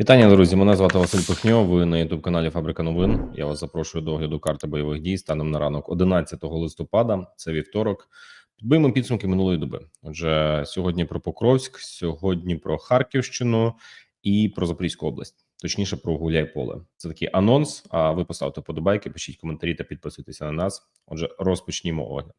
Вітання, друзі. Мене звати Василь Пихньо. Ви на youtube каналі Фабрика новин. Я вас запрошую до огляду карти бойових дій станом на ранок 11 листопада. Це вівторок. Підбиємо підсумки минулої доби. Отже, сьогодні про Покровськ, сьогодні про Харківщину і про Запорізьку область. Точніше, про Гуляйполе. Це такий анонс. А ви поставте подобайки, пишіть коментарі та підписуйтеся на нас. Отже, розпочнімо огляд.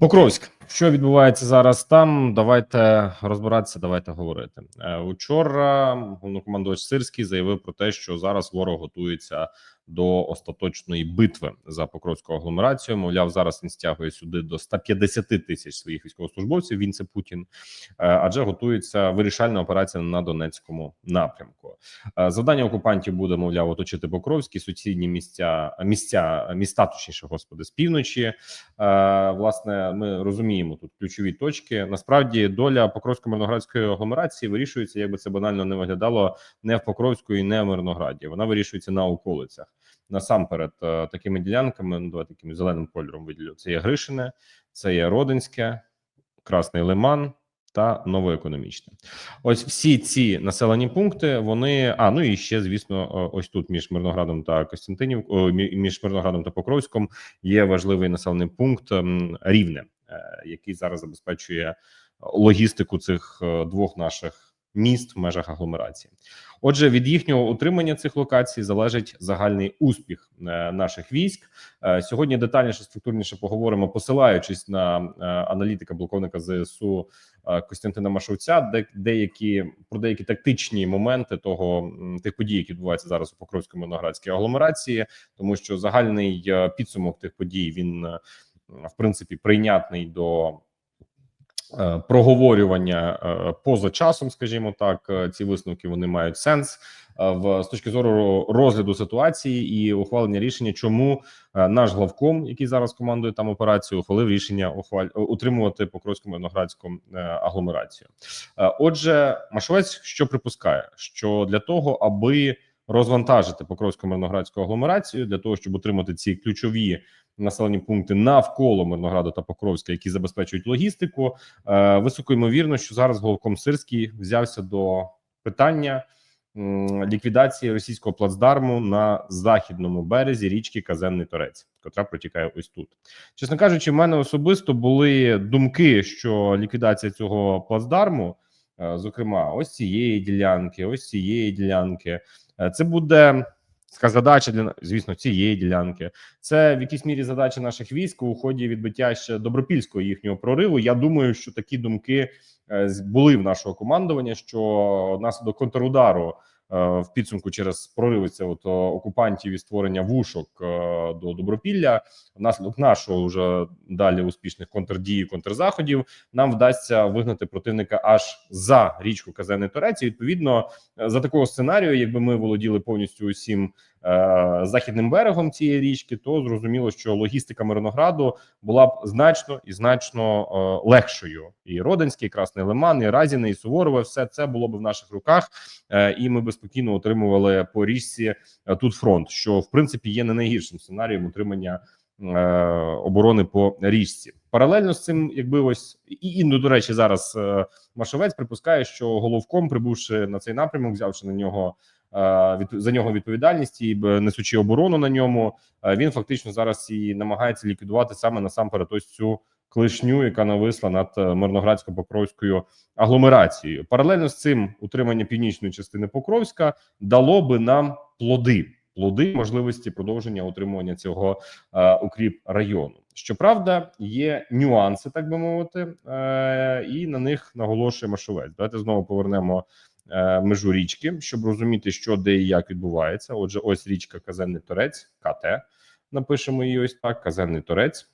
Покровськ, що відбувається зараз там? Давайте розбиратися, давайте говорити. вчора. Учора головнокомандувач Сирський заявив про те, що зараз ворог готується до остаточної битви за Покровську агломерацію. Мовляв, зараз він стягує сюди до 150 тисяч своїх військовослужбовців. Він це Путін, Е, адже готується вирішальна операція на Донецькому напрямку. Е, Завдання окупантів буде, мовляв, оточити Покровські сусідні місця, місця, міста, точніше, господи, з півночі. Е, Власне, ми розуміємо тут ключові точки. Насправді, доля Покровсько-Мирноградської агломерації вирішується, як би це банально не виглядало, не в Покровську і не в Мирнограді. Вона вирішується на околицях. Насамперед, е, такими ділянками, ну давайте таким зеленим кольором виділю. Це є Гришине, це є Родинське, Красний Лиман та Новоекономічне. Ось всі ці населені пункти. Вони а ну і ще звісно, е, ось тут між Мирноградом та Костянтинів, між Мирноградом та Покровськом є важливий населений пункт Рівне, е, який зараз забезпечує логістику цих двох наших міст в межах агломерації. Отже, від їхнього утримання цих локацій залежить загальний успіх е, наших військ. Е, Сьогодні детальніше структурніше поговоримо, посилаючись на е, аналітика полковника ЗСУ Костянтина Машовця, де деякі про деякі тактичні моменти того тих подій, які відбуваються зараз у Покровсько-Мирноградській агломерації, тому що загальний підсумок тих подій він в принципі прийнятний до проговорювання е, поза часом, скажімо так, Е, ці висновки вони мають сенс е, в з точки зору розгляду ситуації і ухвалення рішення, чому е, наш главком, який зараз командує там операцію, ухвалив рішення ухваль е, утримувати покровську мирноградську е, агломерацію. Е, Отже, Машовець що припускає, що для того, аби розвантажити покровську мирноградську агломерацію, для того, щоб утримати ці ключові населені пункти навколо Мирнограду та Покровська, які забезпечують логістику, е, високо ймовірно, що зараз головком Сирський взявся до питання ліквідації російського плацдарму на західному березі річки Казенний Торець, котра протікає ось тут. Чесно кажучи, в мене особисто були думки, що ліквідація цього плацдарму, зокрема, ось цієї ділянки, ось цієї ділянки, е, це буде. Така задача для звісно цієї ділянки. Це в якійсь мірі задача наших військ у ході відбиття ще добропільського їхнього прориву. Я думаю, що такі думки е, були в нашого командування, що внаслідок контрудару е, в підсумку через прориви це от е, окупантів і створення вушок е, до добропілля, внаслідок нашого вже далі успішних контрдій, контрзаходів, нам вдасться вигнати противника аж за річку Казани Торець. І відповідно е, за такого сценарію, якби ми володіли повністю усім е, західним берегом цієї річки, то зрозуміло, що логістика Мирнограду була б значно і значно е, легшою. І Родинський, і Красний Лиман, і Разіне, і Суворове, все це було б в наших руках, е, і ми би спокійно отримували по річці е, тут фронт, що в принципі є не найгіршим сценарієм утримання. е, Оборони по річці паралельно з цим, якби ось і, ну, до речі, зараз е, Машовець припускає, що головком, прибувши на цей напрямок, взявши на нього е, за нього відповідальність і несучи оборону на ньому, е, він фактично зараз і намагається ліквідувати саме насамперед ось цю клишню, яка нависла над е, Мирноградсько-Покровською агломерацією. Паралельно з цим утримання північної частини Покровська дало би нам плоди. Плоди можливості продовження утримування цього е, укріп району. Щоправда, є нюанси, так би мовити, е, і на них наголошує Машовець. Давайте знову повернемо е, межу річки, щоб розуміти, що де і як відбувається. Отже, ось річка Казенний Торець, КТ. Напишемо її ось так: Казенний Торець.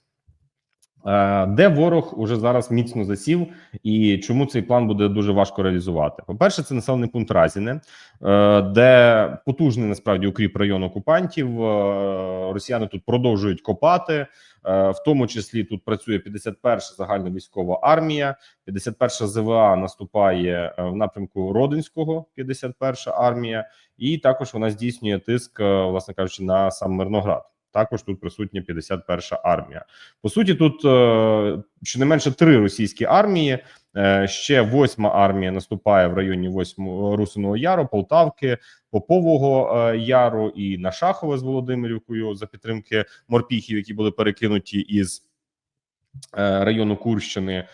Е, Де ворог уже зараз міцно засів, і чому цей план буде дуже важко реалізувати? По перше, це населений пункт Разіне, е, де потужний насправді укріп район окупантів. Е, Росіяни тут продовжують копати, в тому числі тут працює 51 загальна військова армія, 51 ЗВА наступає в напрямку Родинського, 51 армія, і також вона здійснює тиск, власне кажучи, на сам Мирноград. Також тут присутня 51 армія. По суті, тут е, щонайменше три російські армії Е, Ще восьма армія наступає в районі восьмого Русиного Яру, Полтавки, Попового е, Яру і на Шахове з Володимирівкою за підтримки морпіхів, які були перекинуті із району Курщини.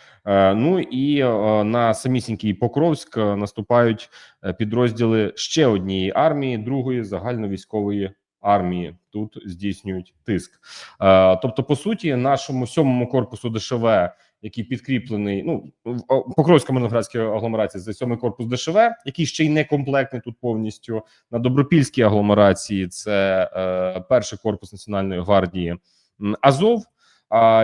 Ну і на самісінький Покровськ наступають підрозділи ще однієї армії, другої загальновійськової армії. Тут здійснюють тиск. Е, Тобто, по суті, нашому сьомому корпусу ДШВ, який підкріплений, ну в о, Покровська моноградській агломерації це сьомий корпус ДШВ, який ще й не комплектний тут повністю. На Добропільській агломерації це е, перший корпус Національної гвардії Азов.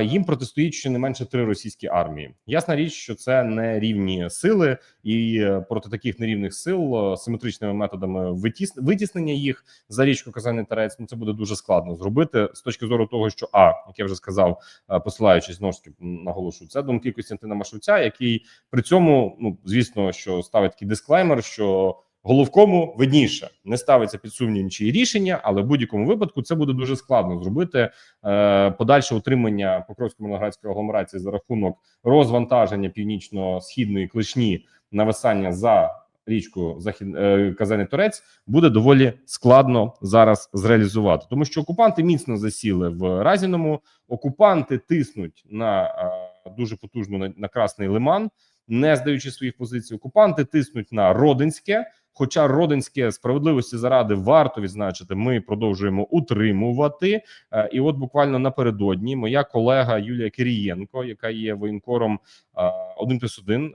Їм протистоїть щонайменше три російські армії. Ясна річ, що це не рівні сили, і е, проти таких нерівних сил е, симетричними методами витіс... витіснення їх за річку Казаний Тарець. Ну це буде дуже складно зробити з точки зору того, що а як я вже сказав, е, посилаючись знову ж таки наголошую, це думки Костянтина Машовця, який при цьому, ну звісно, що ставить такий дисклеймер, що головкому видніше не ставиться під сумнів нічиї рішення, але в будь-якому випадку це буде дуже складно зробити е, подальше утримання Покровської моноградської агломерації за рахунок розвантаження північно-східної клишні нависання за річку захід е, Казаний Торець буде доволі складно зараз зреалізувати, тому що окупанти міцно засіли в Разіному. Окупанти тиснуть на е, дуже потужно на, на Красний Лиман, не здаючи своїх позицій. Окупанти тиснуть на Родинське. Хоча Родинське справедливості заради варто відзначити, ми продовжуємо утримувати. Е, І от буквально напередодні моя колега Юлія Кирієнко, яка є воєнкором е, 1 плюс 1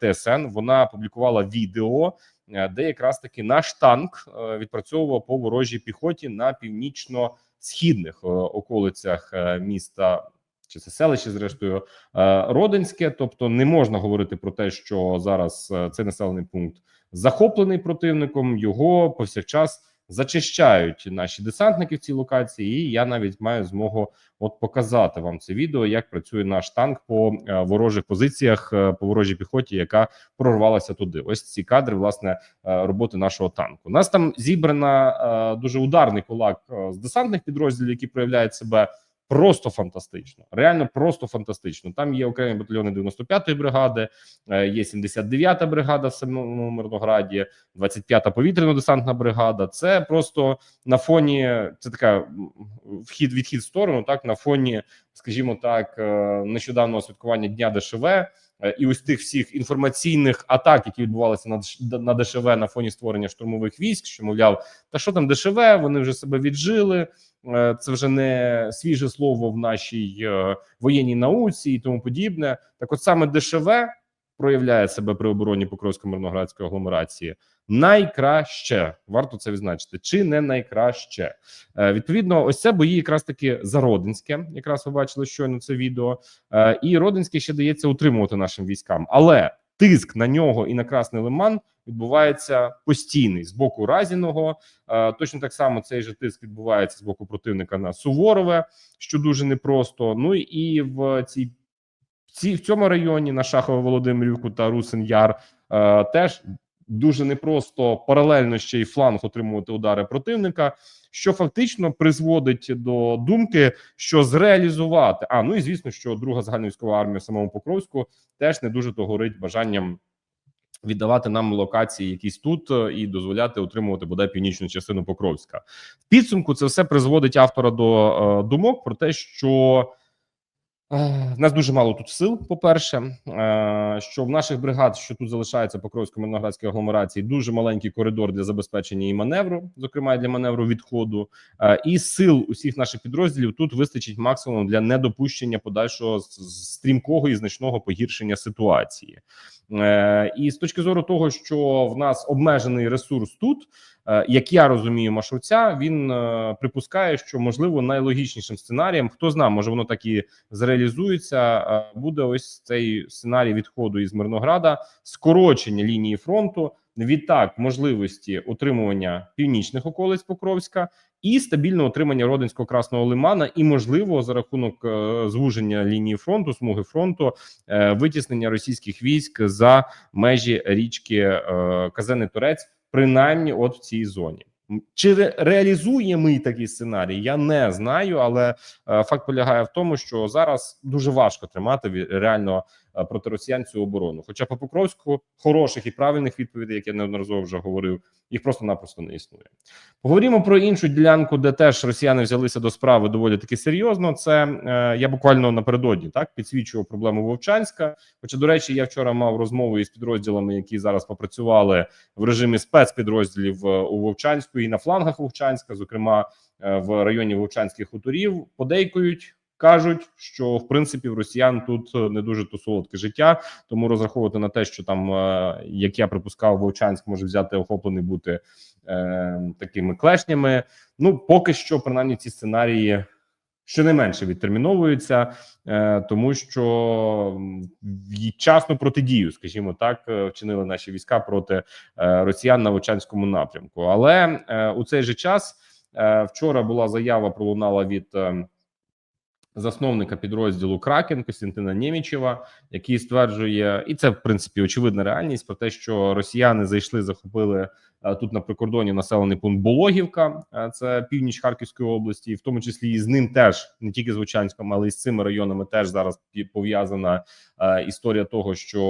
ТСН, вона публікувала відео, е, де якраз таки наш танк е, відпрацьовував по ворожій піхоті на північно-східних е, околицях е, міста. Чи це селище, зрештою, е, Родинське, тобто не можна говорити про те, що зараз е, цей населений пункт захоплений противником. Його повсякчас зачищають наші десантники в цій локації. І я навіть маю змогу от показати вам це відео, як працює наш танк по е, ворожих позиціях, е, по ворожій піхоті, яка прорвалася туди. Ось ці кадри власне е, роботи нашого танку. У нас там зібрана дуже ударний кулак з десантних підрозділів, які проявляють себе. Просто фантастично, реально просто фантастично. Там є окремі батальйони 95-ї бригади, е, є 79-та бригада в самому Мирнограді, 25-та повітряно-десантна бригада. Це просто на фоні це така вхід відхід в сторону. Так на фоні, скажімо так, нещодавного нещодавнього святкування дня ДШВ. Е, І ось тих всіх інформаційних атак, які відбувалися на на ДШВ на фоні створення штурмових військ, що мовляв, та що там ДШВ, вони вже себе віджили. Е, Це вже не свіже слово в нашій е, воєнній науці і тому подібне. Так, от саме ДШВ проявляє себе при обороні Покровсько-Мирноградської агломерації найкраще. Варто це відзначити, чи не найкраще. Е, Відповідно, ось це бої якраз таки за Родинське. Якраз ви бачили щойно це відео. Е, І Родинське ще дається утримувати нашим військам, але тиск на нього і на Красний Лиман відбувається постійний з боку Разіного. Е, Точно так само цей же тиск відбувається з боку противника на Суворове, що дуже непросто. Ну і в цій в цьому районі на Шахово Володимирівку та Русин Яр теж дуже непросто паралельно ще й фланг отримувати удари противника, що фактично призводить до думки, що зреалізувати. А ну і звісно, що друга загальновійськова армія самому Покровську теж не дуже то горить бажанням. Віддавати нам локації якісь тут е, і дозволяти отримувати бодай північну частину Покровська. В підсумку це все призводить автора до е, думок про те, що В нас дуже мало тут сил. По перше, е, що в наших бригад, що тут залишається Покровсько-Мирноградській агломерації, дуже маленький коридор для забезпечення і маневру, зокрема для маневру відходу, Е, і сил усіх наших підрозділів тут вистачить максимум для недопущення подальшого стрімкого і значного погіршення ситуації. Е, І з точки зору того, що в нас обмежений ресурс тут. Е, Як я розумію, Машовця він е, припускає, що можливо найлогічнішим сценарієм, хто знає, може воно так і зреалізується. е, Буде ось цей сценарій відходу із Мирнограда, скорочення лінії фронту. Відтак, можливості утримування північних околиць Покровська і стабільне утримання родинського красного лимана, і можливо за рахунок звуження лінії фронту, смуги фронту, витіснення російських військ за межі річки Казаний Турець, принаймні, от в цій зоні. Чи ре- реалізує ми такий сценарій? Я не знаю, але е, факт полягає в тому, що зараз дуже важко тримати реально проти росіян цю оборону. Хоча по Покровську хороших і правильних відповідей, як я неодноразово вже говорив, їх просто-напросто не існує. Поговоримо про іншу ділянку, де теж росіяни взялися до справи доволі таки серйозно. Це е, я буквально напередодні так підсвічував проблему Вовчанська. Хоча, до речі, я вчора мав розмову із підрозділами, які зараз попрацювали в режимі спецпідрозділів е, у Вовчанську і на флангах Вовчанська, зокрема е, в районі Вовчанських хуторів, подейкують. Кажуть, що в принципі в росіян тут е, не дуже то солодке життя, тому розраховувати на те, що там, е, як я припускав, Вовчанськ може взяти охоплений бути е, такими клешнями. Ну поки що, принаймні, ці сценарії щонайменше відтерміновуються, е, тому що вчасну протидію, скажімо так, вчинили наші війська проти росіян на Вовчанському напрямку. Але у цей же час вчора була заява, пролунала від. Засновника підрозділу Кракен Костянтина Нємічева, який стверджує, і це в принципі очевидна реальність про те, що росіяни зайшли, захопили е, тут на прикордоні населений пункт Бологівка, е, це північ Харківської області, і в тому числі і з ним теж не тільки з Вовчанськом, але й з цими районами теж зараз пов'язана історія того, що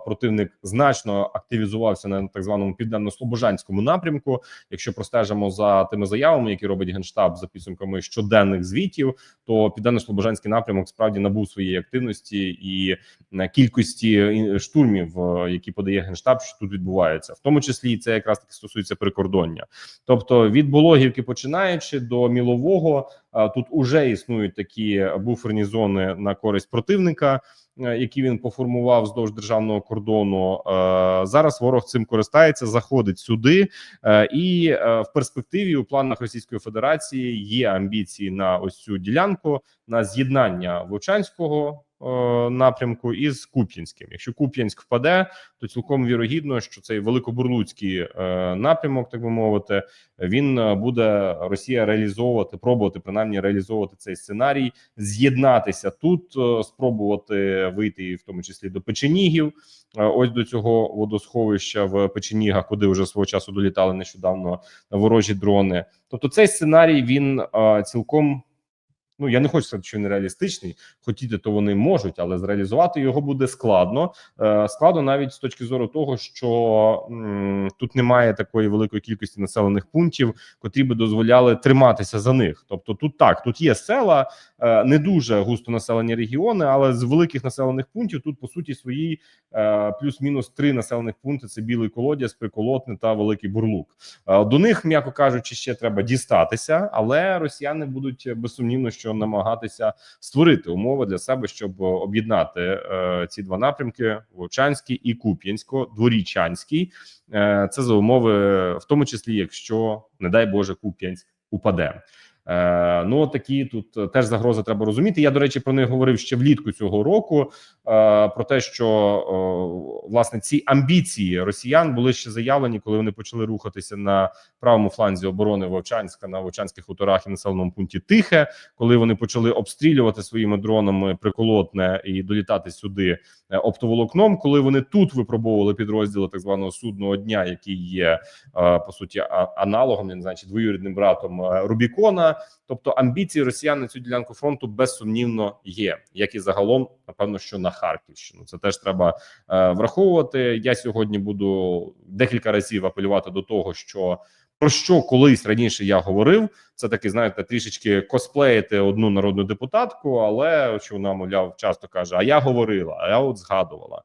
е, противник значно активізувався на так званому південно-слобожанському напрямку. Якщо простежимо за тими заявами, які робить генштаб за підсумками щоденних звітів, то південно-слобожанський напрямок справді набув своєї активності і е, кількості е, штурмів, е, які подає генштаб, що тут відбувається, в тому числі це якраз таки стосується прикордоння. Тобто від Бологівки починаючи до Мілового, е, тут уже існують такі буферні зони на користь противника. е, Які він поформував вздовж державного кордону Е, зараз ворог цим користається, заходить сюди, Е, і в перспективі у планах Російської Федерації є амбіції на ось цю ділянку на з'єднання Вовчанського е, напрямку із Куп'янським. Якщо Куп'янськ впаде, то цілком вірогідно, що цей великобурлуцький е, напрямок, так би мовити, він е, буде Росія реалізовувати, пробувати принаймні реалізовувати цей сценарій, з'єднатися тут, спробувати вийти, в тому числі до печенігів. Ось до цього водосховища в печенігах, куди вже свого часу долітали нещодавно ворожі дрони. Тобто, цей сценарій він цілком. Ну я не хочу сказати, що він реалістичний. Хотіти, то вони можуть, але зреалізувати його буде складно. Е, складно навіть з точки зору того, що м, тут немає такої великої кількості населених пунктів, котрі би дозволяли триматися за них. Тобто, тут так, тут є села, е, не дуже густо населені регіони, але з великих населених пунктів тут по суті свої е, плюс-мінус три населених пункти: це білий колодязь, приколотне та великий бурлук. Е, До них, м'яко кажучи, ще треба дістатися, але росіяни будуть безсумнівно, що намагатися створити умови для себе, щоб об'єднати е, ці два напрямки: Вовчанський і Куп'янсько, Дворічанський. Е, це за умови, в тому числі, якщо не дай Боже, Куп'янськ упаде. Е, ну такі тут теж загрози треба розуміти. Я до речі про них говорив ще влітку цього року. Е, про те, що власне ці амбіції росіян були ще заявлені, коли вони почали рухатися на правому фланзі оборони Вовчанська на Вовчанських хуторах і населеному пункті Тихе, коли вони почали обстрілювати своїми дронами приколотне і долітати сюди е, оптоволокном. Коли вони тут випробовували підрозділи так званого судного дня, який є е, по суті аналогом, я не знаю, двоюрідним братом Рубікона. Тобто амбіції росіян на цю ділянку фронту безсумнівно є, як і загалом, напевно, що на Харківщину. Це теж треба е, враховувати. Я сьогодні буду декілька разів апелювати до того, що про що колись раніше я говорив. Це таки, знаєте, трішечки косплеїти одну народну депутатку, але що вона мовляв часто каже: А я говорила, а я от згадувала.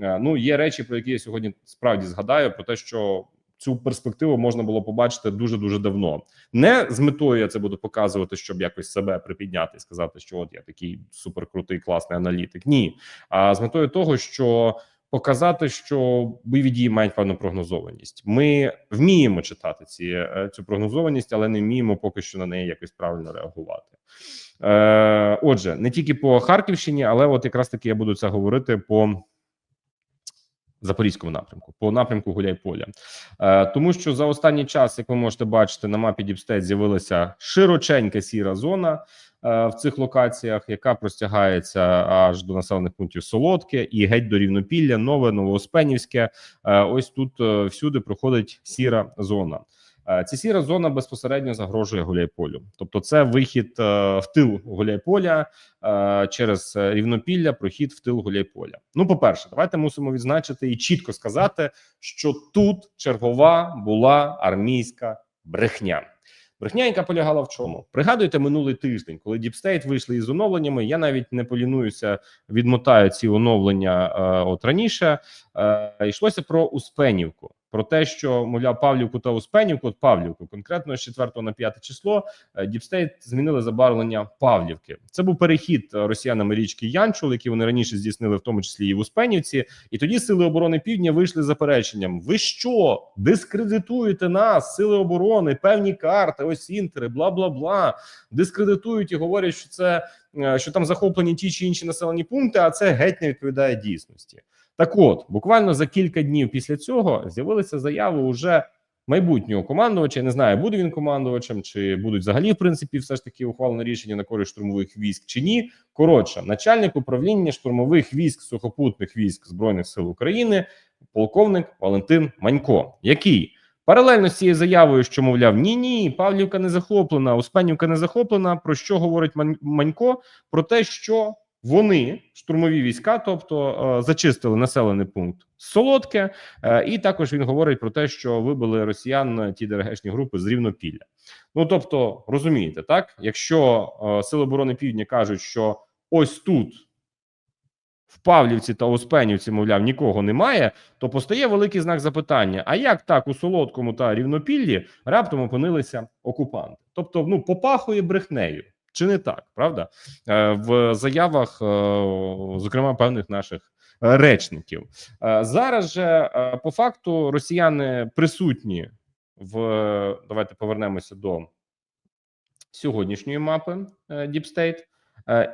Е, Ну є речі, про які я сьогодні справді згадаю, про те, що цю перспективу можна було побачити дуже дуже давно. Не з метою я це буду показувати, щоб якось себе припідняти і сказати, що от я такий суперкрутий класний аналітик. Ні, а з метою того, що показати, що бойові дії мають певну прогнозованість. Ми вміємо читати ці е, цю прогнозованість, але не вміємо поки що на неї якось правильно реагувати. Е, Отже, не тільки по Харківщині, але от якраз таки я буду це говорити по. Запорізькому напрямку по напрямку Гуляйполя, е, тому що за останній час, як ви можете бачити, на мапі Діпстейт з'явилася широченька сіра зона е, в цих локаціях, яка простягається аж до населених пунктів Солодке і геть до Рівнопілля, Нове, Новоуспенівське. Е, ось тут е, всюди проходить сіра зона. Е, Ця сіра зона безпосередньо загрожує Гуляйполю. Тобто, це вихід е, в тил Гуляйполя е, через рівнопілля, прохід в тил Гуляйполя. Ну, по перше, давайте мусимо відзначити і чітко сказати, що тут чергова була армійська брехня. Брехня, яка полягала в чому? Пригадуєте минулий тиждень, коли Діпстейт вийшли із оновленнями. Я навіть не полінуюся, відмотаю ці оновлення е, от раніше. Е, йшлося про Успенівку. Про те, що мовляв Павлівку та Успенівку, от Павлівку, конкретно з 4 на 5 число, е, Діпстейт змінили забарвлення Павлівки. Це був перехід е, росіянами річки Янчул, який вони раніше здійснили, в тому числі і в Успенівці. І тоді сили оборони Півдня вийшли з запереченням: ви що дискредитуєте нас, сили оборони, певні карти, ось інтери, бла бла бла. Дискредитують і говорять, що це е, що там захоплені ті чи інші населені пункти, а це геть не відповідає дійсності. Так, от буквально за кілька днів після цього з'явилися заяви уже майбутнього командувача. Я не знаю, буде він командувачем, чи будуть взагалі в принципі все ж таки ухвалено рішення на користь штурмових військ чи ні. Коротше, начальник управління штурмових військ сухопутних військ збройних сил України, полковник Валентин Манько, який паралельно з цією заявою, що мовляв, ні, ні, Павлівка не захоплена, Успенівка не захоплена. Про що говорить Манько? Про те, що вони штурмові війська, тобто е, зачистили населений пункт Солодке, е, і також він говорить про те, що вибили росіян е, ті ДРГшні групи з рівнопілля. Ну тобто, розумієте, так якщо сили оборони Півдня кажуть, що ось тут. В Павлівці та Успенівці, мовляв, нікого немає, то постає великий знак запитання: а як так у Солодкому та Рівнопіллі раптом опинилися окупанти? Тобто, ну попахує брехнею, чи не так, правда? Е, в заявах, е, зокрема, певних наших е, речників. Зараз же по факту росіяни присутні в давайте повернемося до сьогоднішньої мапи Deep State.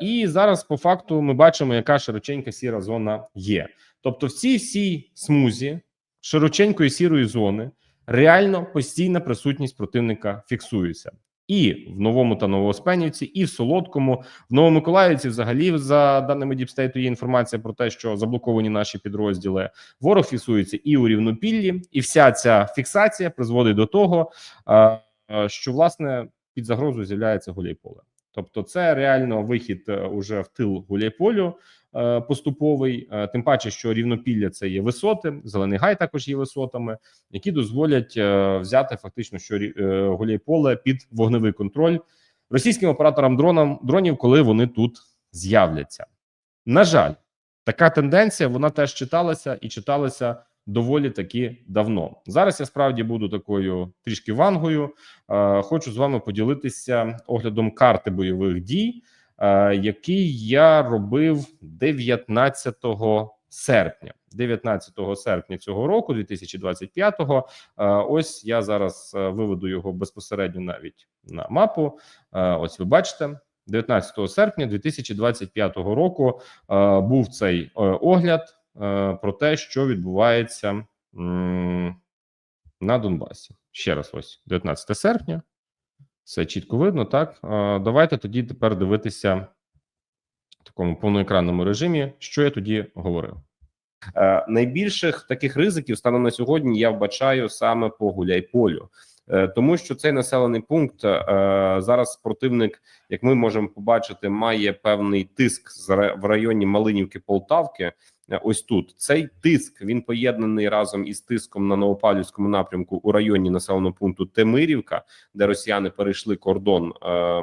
І зараз по факту ми бачимо, яка широченька сіра зона є. Тобто, в цій всій смузі широченької сірої зони реально постійна присутність противника фіксується. І в новому та новооспенівці, і в Солодкому, в Новомиколаївці, взагалі, за даними Діпстейту, є інформація про те, що заблоковані наші підрозділи. Ворог фіксується і у рівнопіллі, і вся ця фіксація призводить до того, що власне під загрозою з'являється Гуляйполе. Тобто, це реально вихід е, уже в тил Гуляйполю е, поступовий. Е, тим паче, що рівнопілля це є висоти, зелений гай також є висотами, які дозволять взяти фактично, що Гуляйполе під вогневий контроль російським операторам дронам дронів, коли вони тут з'являться. На жаль, така тенденція вона теж читалася і читалася доволі таки давно. Зараз я справді буду такою трішки вангою. Е, хочу з вами поділитися оглядом карти бойових дій, е, який я робив 19 серпня. 19 серпня цього року, 2025-го. Е, Ось я зараз виведу його безпосередньо навіть на мапу. Ось ви бачите. 19 серпня 2025 року е, був цей е, огляд про те, що відбувається на Донбасі. Ще раз, ось 19 серпня. Все чітко видно. Так, Е, давайте тоді тепер дивитися в такому повноекранному режимі, що я тоді говорив. Е, найбільших таких ризиків станом на сьогодні я вбачаю саме по Гуляйполю. Е, Тому що цей населений пункт е, зараз противник, як ми можемо побачити, має певний тиск в районі Малинівки Полтавки. Е, Ось тут цей тиск він поєднаний разом із тиском на Новопавлівському напрямку у районі населеного пункту Темирівка, де росіяни перейшли кордон е, е,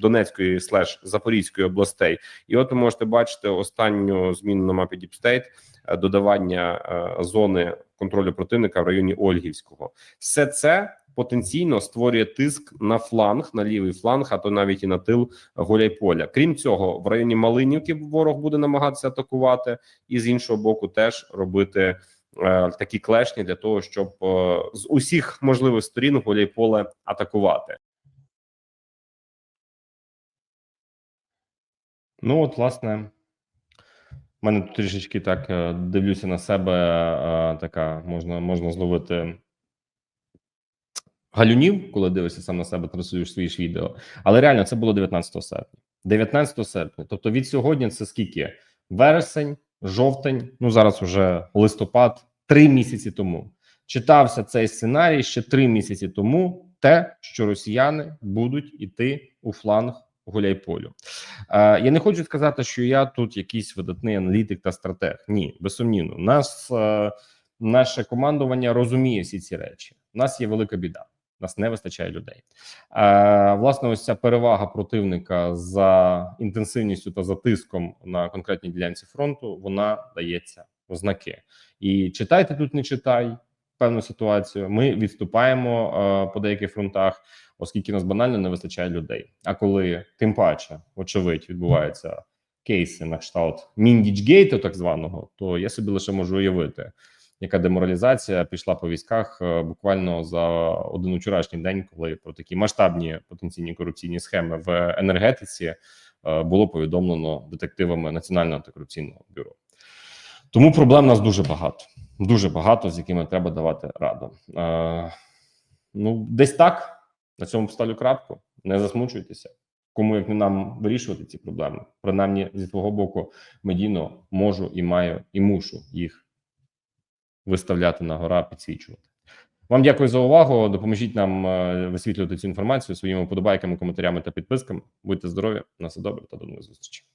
Донецької слеш Запорізької областей. І от ви можете бачити останню зміну на мапі Діпстейт додавання е, зони контролю противника в районі Ольгівського. Все це потенційно створює тиск на фланг, на лівий фланг, а то навіть і на тил Гуляйполя. Крім цього, в районі Малинівки ворог буде намагатися атакувати, і з іншого боку, теж робити е, такі клешні для того, щоб е, з усіх можливих сторін Гуляйполе атакувати. Ну, от, власне, в мене трішечки так е, дивлюся на себе. Така можна, можна зловити галюнів, коли дивишся сам на себе, транслюєш свої ж відео. Але реально це було 19 серпня. 19 серпня. Тобто від сьогодні це скільки? Вересень, жовтень, ну зараз уже листопад, три місяці тому. читався цей сценарій ще три місяці тому. Те, що росіяни будуть іти у фланг Гуляйполю. Е, я не хочу сказати, що я тут якийсь видатний аналітик та стратег. Ні, безсумнівно. Нас е, наше командування розуміє всі ці речі. У нас є велика біда. Нас не вистачає людей. Е, власне, ось ця перевага противника за інтенсивністю та за тиском на конкретній ділянці фронту вона дається в знаки. І читайте тут, не читай певну ситуацію. Ми відступаємо е, по деяких фронтах, оскільки нас банально не вистачає людей. А коли тим паче, очевидь, відбуваються кейси на кшталт Міндічгейту, так званого, то я собі лише можу уявити, яка деморалізація пішла по військах е, буквально за один вчорашній день, коли про такі масштабні потенційні корупційні схеми в енергетиці е, було повідомлено детективами Національного антикорупційного бюро. Тому проблем нас дуже багато, дуже багато, з якими треба давати раду. Е, ну, десь так на цьому поставлю крапку. Не засмучуйтеся. Кому як не нам вирішувати ці проблеми, принаймні зі свого боку, медійно можу і маю і мушу їх виставляти на гора, підсвічувати. Вам дякую за увагу. Допоможіть нам е, висвітлювати цю інформацію своїми подобайками, коментарями та підписками. Будьте здорові, на все добре та до нових зустрічей.